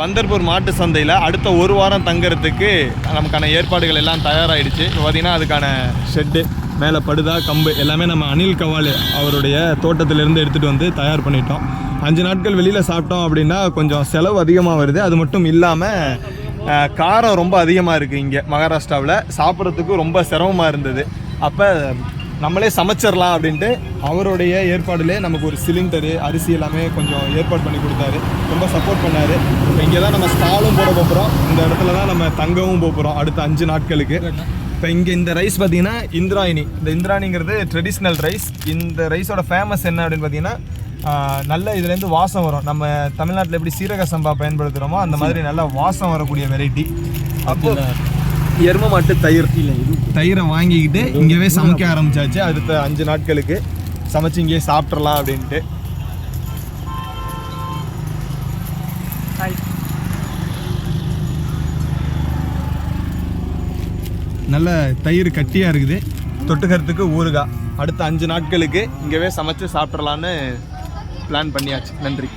பந்தர்பூர் மாட்டு சந்தையில் அடுத்த ஒரு வாரம் தங்குறதுக்கு நமக்கான ஏற்பாடுகள் எல்லாம் தயாராகிடுச்சு இப்போ பார்த்தீங்கன்னா அதுக்கான ஷெட்டு மேலே படுதா கம்பு எல்லாமே நம்ம அனில் கவால் அவருடைய தோட்டத்திலேருந்து எடுத்துகிட்டு வந்து தயார் பண்ணிட்டோம். அஞ்சு நாட்கள் வெளியில் சாப்பிட்டோம் அப்படின்னா கொஞ்சம் செலவு அதிகமாக வருது. அது மட்டும் இல்லாமல் காரம் ரொம்ப அதிகமாக இருக்குது இங்கே மகாராஷ்டிராவில். சாப்பிட்றதுக்கு ரொம்ப சிரமமாக இருந்தது. அப்போ நம்மளே சமைச்சிடலாம் அப்படின்ட்டு அவருடைய ஏற்பாடுலே நமக்கு ஒரு சிலிண்டரு அரிசி எல்லாமே கொஞ்சம் ஏற்பாடு பண்ணி கொடுத்தாரு. ரொம்ப சப்போர்ட் பண்ணார். இப்போ இங்கே தான் நம்ம ஸ்டாலும் போட போகிறோம் இந்த இடத்துல தான் நம்ம தங்கவும் போகிறோம் அடுத்த அஞ்சு நாட்களுக்கு. இப்போ இங்கே இந்த ரைஸ் பார்த்தீங்கன்னா இந்திராயினி இந்த இந்திராணிங்கிறது ட்ரெடிஷ்னல் ரைஸ் இந்த ரைஸோட ஃபேமஸ் என்ன அப்படின்னு பார்த்தீங்கன்னா நல்ல இதுலேருந்து வாசம் வரும். நம்ம தமிழ்நாட்டில் எப்படி சீரக சம்பா பயன்படுத்துகிறோமோ அந்த மாதிரி நல்லா வாசம் வரக்கூடிய வெரைட்டி அப்போ எரும மாட்டு தயிர். தயிரை வாங்கிக்கிட்டு இங்கேவே சமைக்க ஆரம்பிச்சாச்சு. அடுத்த அஞ்சு நாட்களுக்கு சமைச்சு இங்கேயே சாப்பிட்றலாம் அப்படின்ட்டு. நல்ல தயிர் கட்டியாக இருக்குது. தொட்டுக்கிறதுக்கு ஊறுகாய். அடுத்த அஞ்சு நாட்களுக்கு இங்கேவே சமைச்சு சாப்பிட்றலான்னு பிளான் பண்ணியாச்சு. நன்றி.